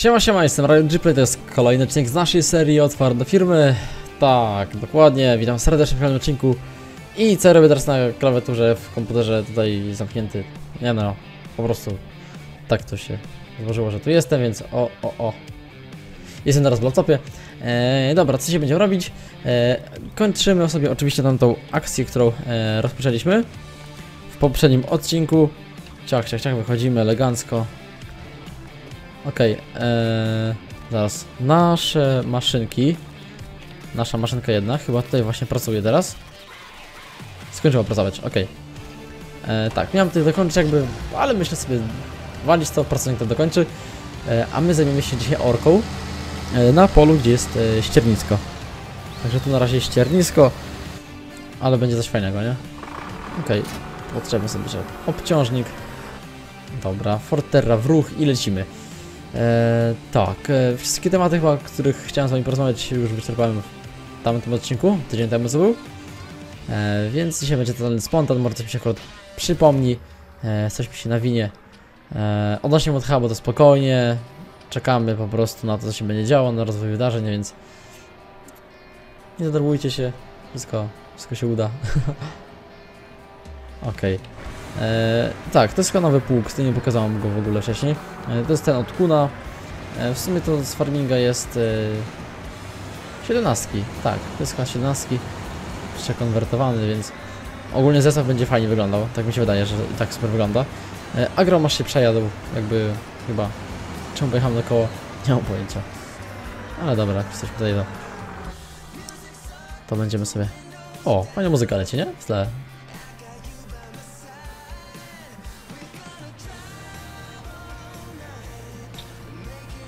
Siema, siema, jestem Ryan Gplay, to jest kolejny odcinek z naszej serii Otwar do firmy. Tak, dokładnie, witam serdecznie w kolejnym odcinku. I co robię teraz na klawiaturze w komputerze tutaj zamknięty? Nie no, po prostu tak to się złożyło, że tu jestem, więc o, o, o. Jestem teraz w laptopie. E, dobra, co się będziemy robić? E, kończymy sobie oczywiście tamtą akcję, którą e, rozpoczęliśmy w poprzednim odcinku. Ciach, ciach, ciach, wychodzimy elegancko. Okej, eee, zaraz. Nasze maszynki. Nasza maszynka jedna, chyba tutaj właśnie pracuje teraz. Skończyła pracować, okej. Eee, tak, miałem tutaj dokończyć jakby, ale myślę sobie, walić to, pracownik to dokończy. Eee, a my zajmiemy się dzisiaj orką e, na polu, gdzie jest e, ściernisko. Także tu na razie ściernisko, ale będzie coś fajnego, nie? Okej, potrzebny sobie obciążnik. Dobra, Forterra w ruch i lecimy. E, tak, e, wszystkie tematy chyba, o których chciałem z wami porozmawiać już wyczerpałem w tamtym odcinku, tydzień temu co był. E, więc dzisiaj będzie totalny spontan, może coś mi się akurat przypomni, e, coś mi się nawinie. E, odnośnie od bo to spokojnie, czekamy po prostu na to, co się będzie działo, na rozwój wydarzeń, więc nie zadenerwujcie się, wszystko, wszystko się uda. Okej. E, tak, to jest chyba nowy pług, nie pokazałem go w ogóle wcześniej. E, to jest ten od Kuna. E, w sumie to z farminga jest e, 17. Tak, to jest chyba 17. Jeszcze konwertowany, więc ogólnie zestaw będzie fajnie wyglądał. Tak mi się wydaje, że tak super wygląda. E, Agromasz się przejadł, jakby chyba. Czemu pojechałem do koło? Nie mam pojęcia. Ale dobra, jak jesteśmy tutaj to. To będziemy sobie. O, fajna muzyka leci, nie? W tle.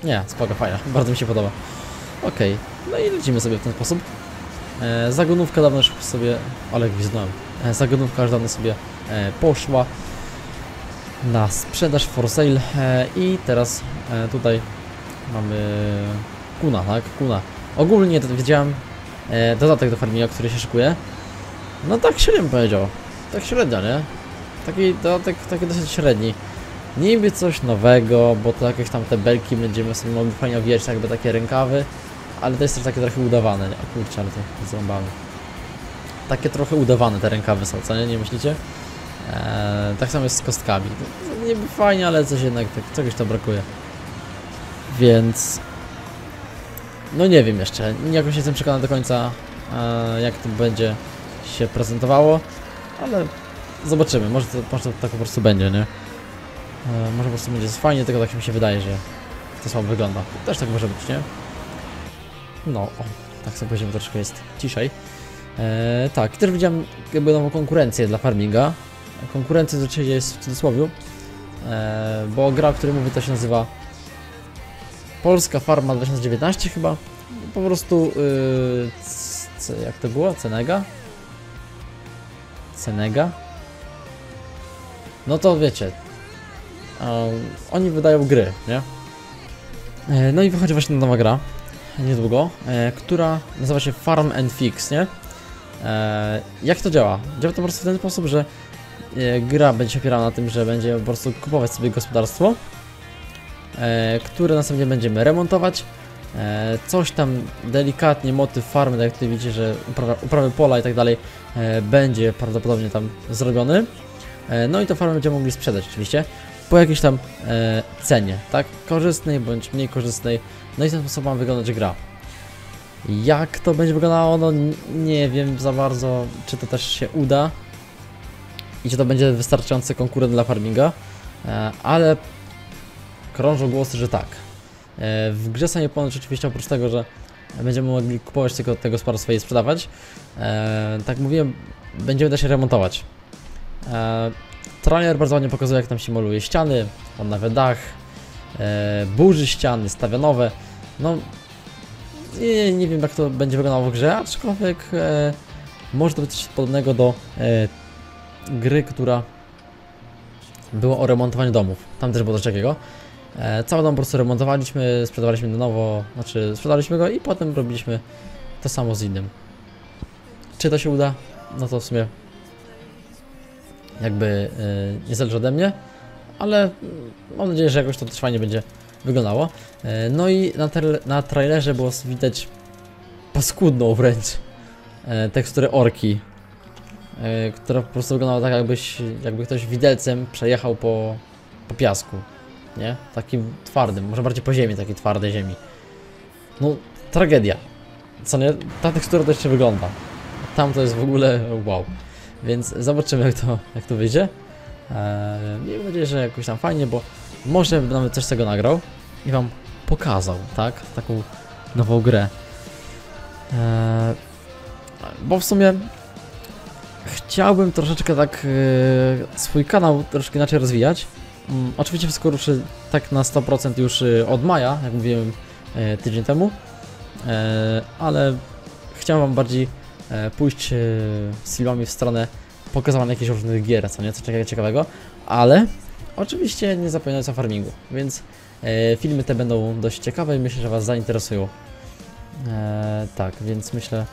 Nie, spoko, fajna. Bardzo mi się podoba. Okej, no i lecimy sobie w ten sposób. E, zagonówka dawno już sobie... Ale gwizdnąłem. E, zagonówka już dawno sobie e, poszła na sprzedaż for sale e, i teraz e, tutaj mamy kuna, tak? Kuna. Ogólnie to widziałem e, dodatek do farminga, który się szykuje. No tak średnio bym powiedział. Tak średnio, nie? Taki dodatek, taki dosyć średni. Niby coś nowego, bo to jakieś tam te belki będziemy sobie mogli fajnie owijać, jakby takie rękawy, ale to jest też takie trochę udawane, nie? O kurczę, ale to zrąbane. Takie trochę udawane te rękawy są, co nie? Nie myślicie? Eee, tak samo jest z kostkami. Niby fajnie, ale coś jednak, tak, czegoś to brakuje. Więc... No nie wiem jeszcze, jakoś jestem przekonany do końca, eee, jak to będzie się prezentowało, ale zobaczymy, może to, może to tak po prostu będzie, nie? E, może po prostu będzie fajnie, tylko tak mi się wydaje, że to słabo wygląda. Też tak może być, nie? No, o, tak sobie poziom troszkę jest ciszej. E, tak, też widziałem jakby nową konkurencję dla farminga. Konkurencja zazwyczaj jest w cudzysłowie, e, bo gra, o której mówię, to się nazywa Polska Farma 2019 chyba. Po prostu, yy, jak to było? Cenega? Cenega? No to wiecie, oni wydają gry, nie? E, no i wychodzi właśnie nowa gra, niedługo, e, która nazywa się Farm and Fix, nie? E, jak to działa? Działa to po prostu w ten sposób, że gra będzie się opierała na tym, że będzie po prostu kupować sobie gospodarstwo, które następnie będziemy remontować, coś tam delikatnie, motyw farmy, tak jak tutaj widzicie, że uprawy pola i tak dalej będzie prawdopodobnie tam zrobiony. No i to farmę będziemy mogli sprzedać oczywiście po jakiejś tam e, cenie, tak? Korzystnej bądź mniej korzystnej. No i w ten sposób ma wyglądać gra. Jak to będzie wyglądało, no nie wiem za bardzo, czy to też się uda i czy to będzie wystarczający konkurent dla farminga, e, ale krążą głosy, że tak. E, w grze samej ponoć oczywiście oprócz tego, że będziemy mogli kupować tylko tego gospodarstwa i sprzedawać, e, tak mówiłem, będziemy też je remontować. E, Trailer bardzo ładnie pokazuje, jak tam się maluje ściany, odnawia dach, e, burzy ściany, stawia nowe. No, nie, nie wiem, jak to będzie wyglądało w grze, aczkolwiek e, może to być coś podobnego do e, gry, która była o remontowaniu domów. Tam też było coś takiego. E, cały dom po prostu remontowaliśmy, sprzedawaliśmy na nowo, znaczy sprzedaliśmy go i potem robiliśmy to samo z innym. Czy to się uda? No to w sumie jakby yy, nie zależy ode mnie, ale mm, mam nadzieję, że jakoś to też fajnie będzie wyglądało. E, No i na, na trailerze było widać paskudną wręcz teksturę orki, która po prostu wyglądała tak jakbyś, jakby ktoś widelcem przejechał po, po piasku, nie? Takim twardym, może bardziej po ziemi, takiej twardej ziemi. No, tragedia. Co nie? Ta tekstura to jeszcze wygląda. Tam to jest w ogóle wow. Więc zobaczymy jak to, jak to wyjdzie. Eee, miejmy nadzieję, że jakoś tam fajnie, bo może bym nawet coś z tego nagrał i wam pokazał, tak? Taką nową grę. Eee, bo w sumie chciałbym troszeczkę tak e, swój kanał troszkę inaczej rozwijać. Mm, oczywiście wszystko ruszy tak na 100% już e, od maja, jak mówiłem e, tydzień temu. E, ale chciałem wam bardziej pójść e, z filmami w stronę pokazywania jakichś różnych gier, co nie, co ciekawego, ale oczywiście nie zapominając o farmingu, więc e, filmy te będą dość ciekawe i myślę, że was zainteresują. E, tak, więc myślę,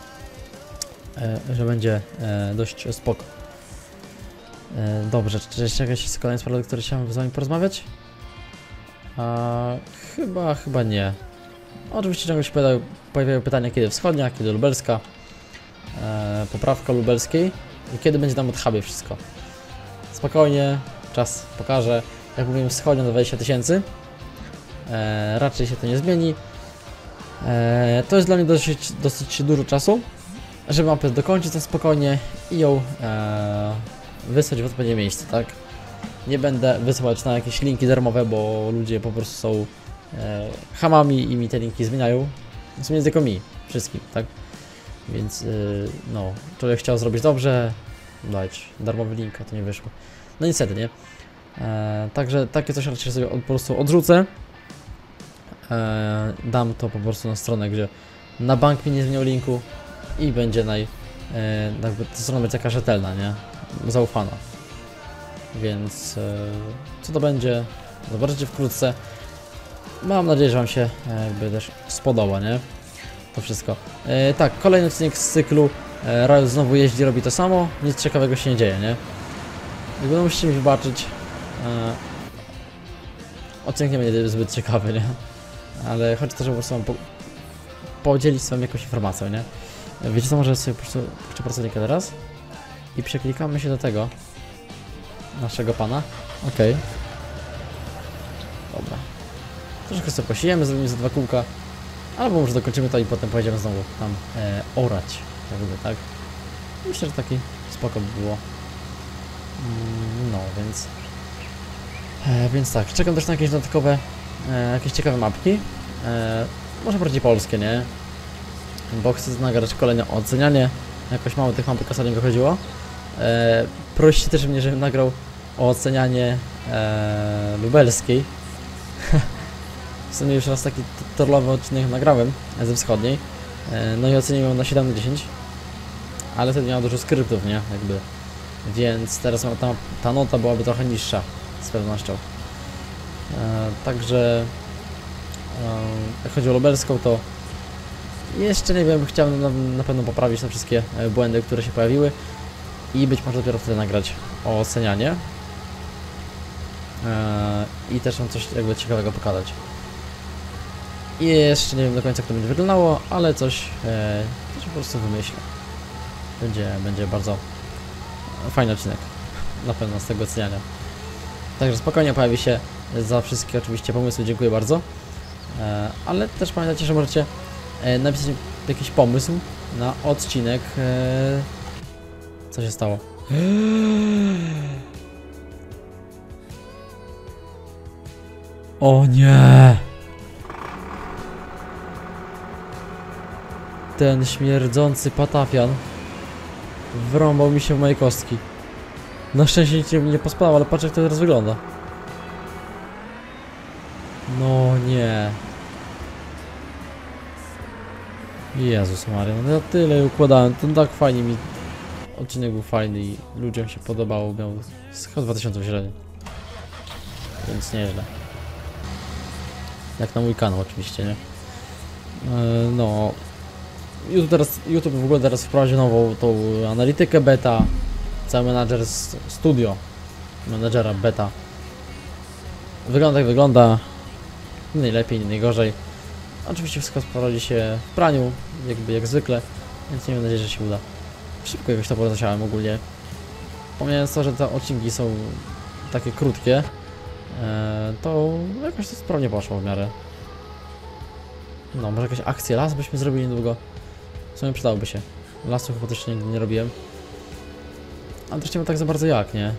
e, że będzie e, dość spoko. E, dobrze, czy jeszcze jakieś kolejne sprawy, o których chciałem z wami porozmawiać? A, chyba, chyba nie. Oczywiście się pojawiają, pytania, kiedy wschodnia, kiedy lubelska, e, poprawka lubelskiej i kiedy będzie tam od huby wszystko. Spokojnie, czas pokaże. Jak mówiłem, wschodnia na 20 tysięcy. E, raczej się to nie zmieni. E, to jest dla mnie dosyć, dosyć dużo czasu, żeby mapę dokończyć na spokojnie i ją e, wysłać w odpowiednie miejsce, tak? Nie będę wysyłać na jakieś linki darmowe, bo ludzie po prostu są e, hamami i mi te linki zmieniają. W sumie tylko mi, wszystkim, tak? Więc y, no, człowiek chciał zrobić dobrze, dać darmowy link, a to nie wyszło. No niestety, nie? E, także takie coś raczej sobie od, po prostu odrzucę. E, dam to po prostu na stronę, gdzie na bank mi nie zmieniał linku i będzie naj... E, jakby ta strona będzie taka rzetelna, nie? Zaufana. Więc e, co to będzie? Zobaczycie wkrótce. Mam nadzieję, że Wam się e, jakby też spodoba, nie? To wszystko. E, tak, kolejny odcinek z cyklu. E, znowu jeździ, robi to samo. Nic ciekawego się nie dzieje, nie? Jakby no musicie mi wybaczyć. E, odcinek nie będzie zbyt ciekawy, nie? Ale chodzi o to, po prostu wam po, podzielić z wami jakąś informacją, nie? Wiecie co, może sobie prostu puszczę pracownika teraz i przeklikamy się do tego naszego pana. Okej. Dobra. Troszkę sobie posijemy, zrobimy za dwa kółka. Albo może dokończymy to i potem pojedziemy znowu tam e, orać. Jakby, tak? Myślę, że taki spoko by było. Mm, no, więc... E, więc tak, czekam też na jakieś dodatkowe, e, jakieś ciekawe mapki. E, może bardziej polskie, nie? Bo chcę nagrać kolejne ocenianie. Jakoś mało tych mapek ostatnio wychodziło. E, prosicie też mnie, żebym nagrał o ocenianie e, lubelskiej. W sumie już raz taki torlowy odcinek nagrałem e, ze wschodniej. E, no i oceniłem ją na 7 na 10. Ale wtedy miał dużo skryptów, nie? Jakby. Więc teraz ta, ta nota byłaby trochę niższa z pewnością. E, także jak chodzi o lubelską, to jeszcze nie wiem, chciałem na, na pewno poprawić te wszystkie błędy, które się pojawiły i być może dopiero wtedy nagrać o ocenianie i też wam coś jakby ciekawego pokazać. Jeszcze nie wiem do końca, jak to będzie wyglądało, ale coś, e, coś po prostu wymyślę. Będzie, będzie bardzo fajny odcinek, na pewno z tego oceniania. Także spokojnie pojawi się za wszystkie oczywiście pomysły, dziękuję bardzo. E, ale też pamiętajcie, że możecie e, napisać jakiś pomysł na odcinek. E, co się stało? O nie! Ten śmierdzący patafian wrąbał mi się w moje kostki. Na szczęście nic nie- pospadał, ale patrz jak to teraz wygląda. No nie. Jezus Maria, no ja tyle układałem, to tak fajnie mi... Odcinek był fajny i ludziom się podobało, miał chyba 2000 w średniej. Więc nieźle. Jak na mój kanał oczywiście, nie? Yy, no... YouTube, teraz, YouTube w ogóle teraz wprowadził nową tą analitykę beta. Cały menadżer studio menadżera beta. Wygląda jak wygląda. nie najlepiej, nie najgorzej. Oczywiście wszystko sprawdzi się w praniu, jakby jak zwykle, więc miejmy nadzieję, że się uda. Szybko jakoś to poleciałem ogólnie. Pomijając to, że te odcinki są takie krótkie, e, to jakoś to sprawnie poszło w miarę. No, może jakieś akcje las byśmy zrobili niedługo. W sumie przydałoby się. Lasu chyba też nigdy nie robiłem. Ale też nie ma tak za bardzo jak, nie?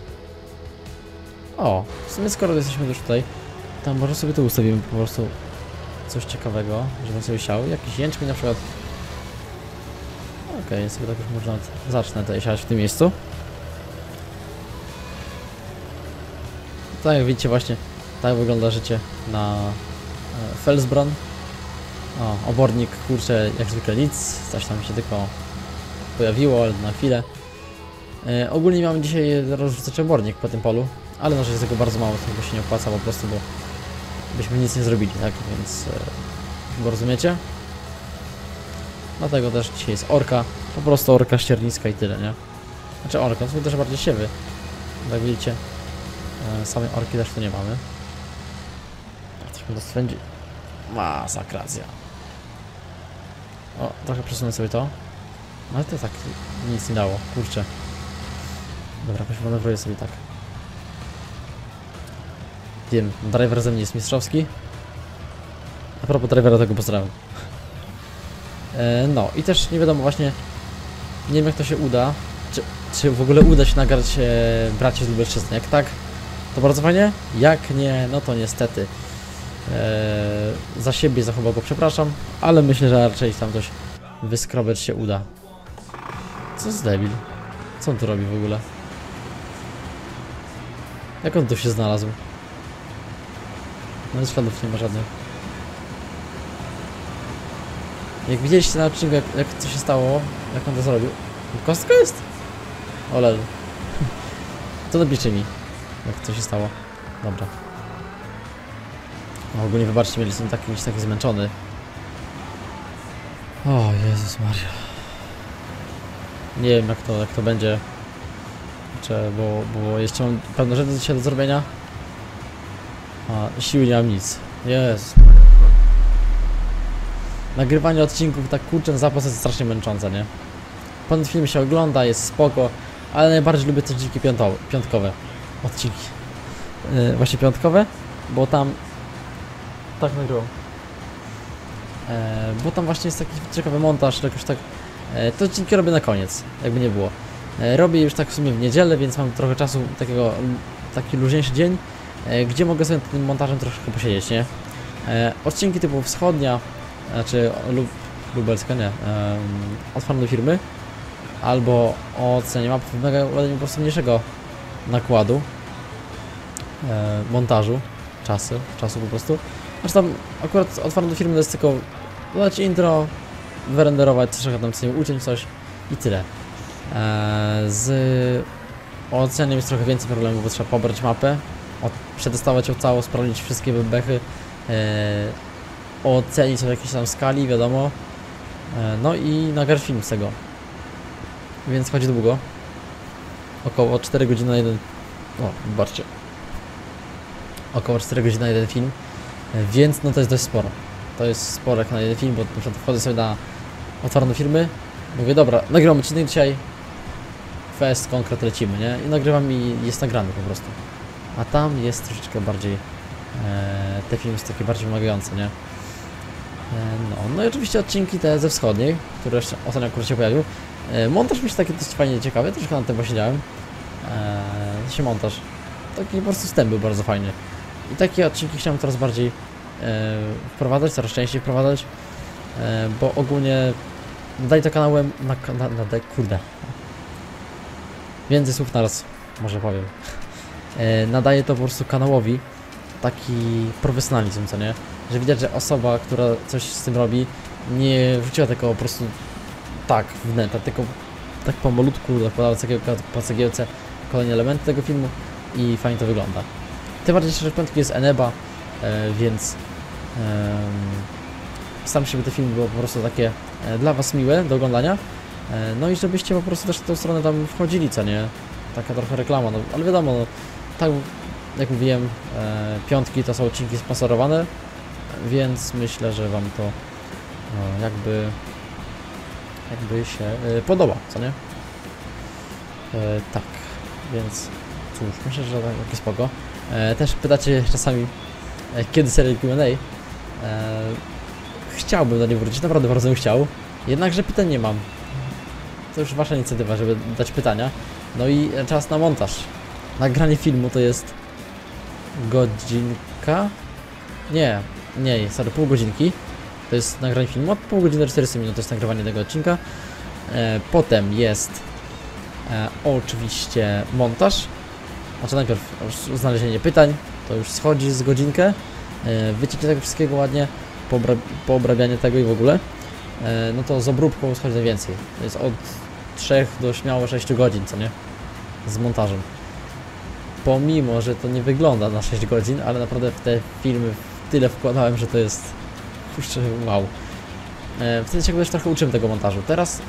O, w sumie skoro jesteśmy już tutaj, to może sobie tu ustawimy po prostu coś ciekawego, żebym sobie siał. Jakiś jęczmień na przykład. Okej, sobie tak już można zacznę tutaj siać w tym miejscu. Tak jak widzicie właśnie, tak wygląda życie na e, Felsbron. O, obornik, kurczę, jak zwykle nic, coś tam się tylko pojawiło, ale na chwilę. E, ogólnie mamy dzisiaj rozrzucać obornik po tym polu, ale no, że jest tego bardzo mało, to się nie opłaca po prostu, bo byśmy nic nie zrobili, tak, więc e, chyba rozumiecie? Dlatego też dzisiaj jest orka, po prostu orka ścierniska i tyle, nie? Znaczy orka, to też bardziej siewy, jak widzicie. E, samej orki też tu nie mamy. Trochę to swędzi. Masakracja. O, trochę przesunę sobie to. Ale to tak nic nie dało, kurczę. Dobra, poświętuję sobie tak. Wiem, driver ze mnie jest mistrzowski. A propos drivera, tego pozdrawiam. E, no i też nie wiadomo właśnie, nie wiem jak to się uda, czy, czy w ogóle uda się nagrać e, bracie z Lubelszczyzny. Jak tak, to bardzo fajnie. Jak nie, no to niestety. E, za siebie, za go przepraszam, ale myślę, że raczej tam coś wyskrobać się uda. Co z debil? Co on tu robi w ogóle? Jak on tu się znalazł? No śladów nie ma żadnych. Jak widzieliście na odcinku, jak, jak co się stało, jak on to zrobił. Kostka jest? Olel. To napiszcie mi, jak co się stało. Dobra. No, ogólnie wybaczcie mnie, jestem taki, taki zmęczony. O Jezus Maria. Nie wiem jak to, jak to będzie. Bo, bo jeszcze mam pewne rzeczy dzisiaj do zrobienia. A siły nie mam nic. Jest. Nagrywanie odcinków tak kurczę zapas jest strasznie męczące, nie? Ten film się ogląda, jest spoko, ale najbardziej lubię te odcinki piątowe, piątkowe. Odcinki. Yy, właśnie piątkowe, bo tam... Tak nagrywam. E, bo tam właśnie jest taki ciekawy montaż, jakoś tak... E, te odcinki robię na koniec, jakby nie było. E, robię już tak w sumie w niedzielę, więc mam trochę czasu, takiego, taki luźniejszy dzień, e, gdzie mogę sobie tym montażem troszkę posiedzieć, nie? E, odcinki typu wschodnia, znaczy lub, lubelska, nie, um, otwarte firmy, albo o ocenie map wymaga po prostu mniejszego nakładu, e, montażu, czasu, czasu po prostu. Aż tam akurat otwarte firmy to jest tylko dodać intro, wyrenderować, troszkę tam sobie uciąć coś i tyle. E, z oceniem jest trochę więcej problemów, bo trzeba pobrać mapę, od, przetestować ją całą, sprawdzić wszystkie wybechy, e, ocenić w jakiejś tam skali, wiadomo. E, no i nagrać film z tego. Więc chodzi długo. Około 4 godziny na jeden... O, zobaczcie. Około 4 godziny na jeden film. E, Więc no to jest dość sporo. To jest sporo jak na jeden film, bo na przykład wchodzę sobie na otwartą firmy. Mówię, dobra, nagrywam odcinek dzisiaj. Fest, konkret lecimy, nie? I nagrywam i jest nagrany po prostu. A tam jest troszeczkę bardziej... E, te filmy są takie bardziej wymagające, nie? E, No, no i oczywiście odcinki te ze wschodniej, które jeszcze ostatnio akurat się pojawił. E, Montaż mi się taki dość fajnie ciekawy, troszkę na tym posiedziałem. Eee, się montaż. Taki po prostu wstęp był bardzo fajny. I takie odcinki chciałem coraz bardziej e, wprowadzać, coraz częściej wprowadzać, e, bo ogólnie daj to kanałem na, na, na kurde. Więcej słów naraz, może powiem. E, to po prostu kanałowi taki profesjonalizm, co nie? Że widać, że osoba, która coś z tym robi, nie wrzuciła tego po prostu tak w neta, tylko tak pomalutku dokładała cegiełka po cegiełce kolejne elementy tego filmu i fajnie to wygląda. Tym bardziej, że w piątki jest Eneba, e, więc staram się, żeby te filmy były po prostu takie e, dla Was miłe do oglądania. E, no i żebyście po prostu też w tą stronę tam wchodzili, co nie? Taka trochę reklama, no ale wiadomo, no, tak jak mówiłem, piątki to są odcinki sponsorowane, więc myślę, że Wam to no, jakby jakby się podoba, co nie? Tak, więc cóż, myślę, że tak takie spoko. E, też pytacie czasami, e, kiedy serial Q&A. E, chciałbym do niej wrócić, naprawdę bardzo bym chciał. Jednakże pytań nie mam. To już wasza inicjatywa, żeby dać pytania. No i czas na montaż. Nagranie filmu to jest godzinka? Nie, nie, sorry, pół godzinki. To jest nagranie filmu, pół godziny 40 minut to jest nagrywanie tego odcinka. Potem jest oczywiście montaż. Znaczy najpierw znalezienie pytań, to już schodzi z godzinkę. E, wycięcie tego wszystkiego ładnie, poobra poobrabianie tego i w ogóle. E, no to z obróbką schodzi najwięcej. To jest od 3 do śmiało 6 godzin, co nie? Z montażem. Pomimo, że to nie wygląda na 6 godzin, ale naprawdę w te filmy tyle wkładałem, że to jest kurczę, wow. E, wtedy się też trochę uczyłem tego montażu. Teraz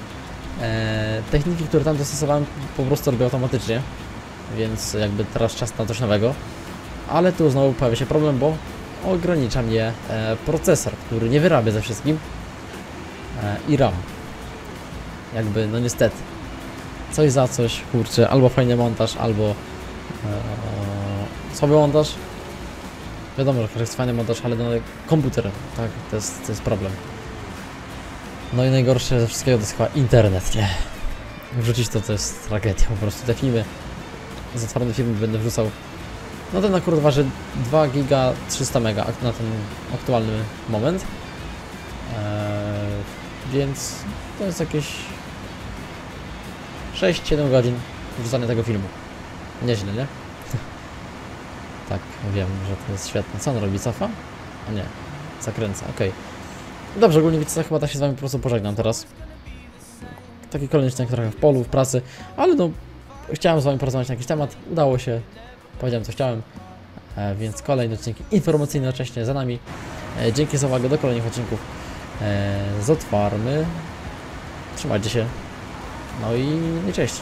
techniki, które tam dostosowałem, po prostu robię automatycznie, więc jakby teraz czas na coś nowego. Ale tu znowu pojawia się problem, bo ogranicza mnie e, procesor, który nie wyrabia ze wszystkim e, i RAM. Jakby, no niestety. Coś za coś, kurczę, albo fajny montaż, albo e, słaby montaż. Wiadomo, że jest fajny montaż, ale no, komputer, tak, to jest, to jest problem. No i najgorsze ze wszystkiego to jest chyba internet, nie? Wrzucić to to jest tragedia, po prostu te filmy, z otwartym filmem będę wrzucał. No ten akurat waży 2 giga 300 mega na ten aktualny moment. Eee, więc to jest jakieś 6-7 godzin wrzucania tego filmu. Nieźle, nie? tak, wiem, że to jest świetne. Co on robi? Cofa? A nie, zakręca, okej. Dobrze, ogólnie co, chyba tak się z wami po prostu pożegnam teraz. Taki kolejny odcinek trochę w polu, w pracy, ale no, chciałem z wami porozmawiać na jakiś temat, udało się, powiedziałem co chciałem, e, więc kolejny odcinek informacyjny oczywiście za nami. E, dzięki za uwagę, do kolejnych odcinków e, z Otwarmy. Trzymajcie się, no i, no i cześć.